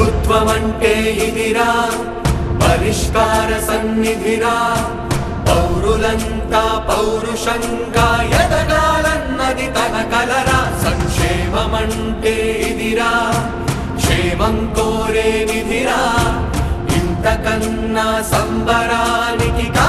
ప్రభుత్వం అంటే ఇదిరా పరిష్కార సన్నిధిరా. పౌరులంతా పౌరుషంగా ఎదగాలన్నది తన కలరా. సంక్షేమమంటే ఇదిరా క్షేమం కోరే విధిరా. ఇంతకన్నా సంబరానికి కా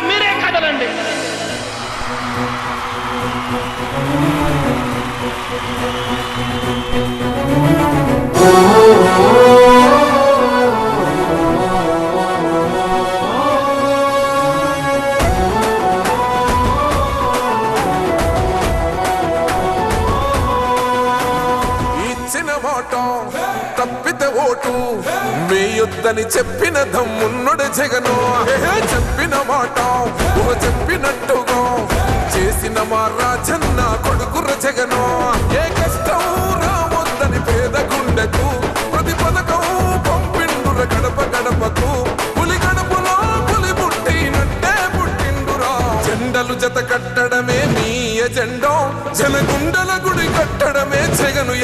ఇచ్చిన మాట. తప్పితే ఓటు. వేయొద్దని చెప్పిన దమ్మున్నడు జగను. చెప్పిన మాట. ఓ చెప్పినట్టుగా చేసిన మా రాజన్న కొడుకుర జగను. ఏ కష్టం రావద్దని పేద గుండెకు ప్రతి పథకం పంపిండుర గడప గడపకు. పులి గడపలో పులి పుట్టినట్టే పుట్టిండురా. జెండలు జత కట్టడమే మీ ఎజెండో. జనగుండల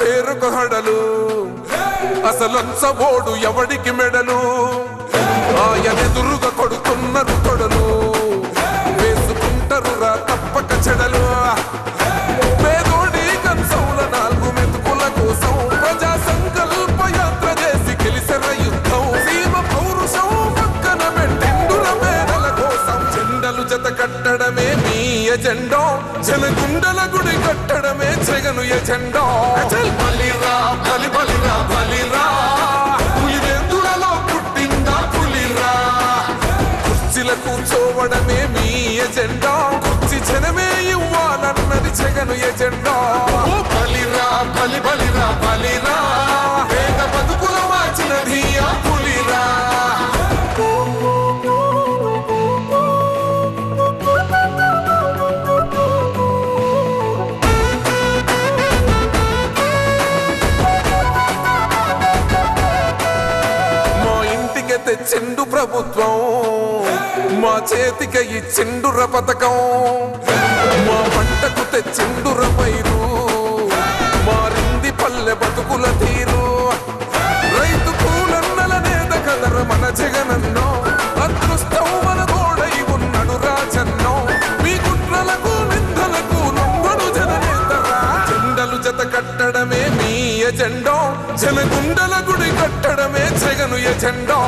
పేరుకు హడలు. అసలొంచబోడు ఎవడికి మెడలు? ఆయనెదురుగా కొడుతున్నారు తొడలు వేసుకుంటారు రా తప్పక చెడలు. పేదోడి కంచంల నాలుగు మెతుకుల కోసం ప్రజా సంకల్ప యాత్ర చేసి గెలిసిన యుద్ధం. సీమ పౌరుషం పక్కన పెట్టిండుర మేడల కోసం జెండలు జత కట్టడమే మీ ఎజెండో. జనగుండల గుడి కట్టడమే జగను ఎజెండో. కూర్చోవడమే మీ ఎజెండా? కుర్చి జనమే ఇవ్వాలన్నది జగను ఎజెండా. బలిరా బలి బలిరా. బలిరా పేద బతుకులు మార్చినది ఆ పులిరా. తెచ్చిండు ప్రభుత్వం. మా చేతికి ఇచ్చిండుర పథకం మా పంటకు తెచ్చిండుర పైరు మారింది పల్లె బతుకుల తీరు. రైతు కూలన్నల నేత కదర మన జగనన్నో అదృష్టం మన గోడై ఉన్నాడు రాజన్నో. మీ కుట్రలకు నిందలకు జత కట్టడమే మీ ఎజెండా జనగుండల గుడి కట్టడమే జగను ఎజెండా.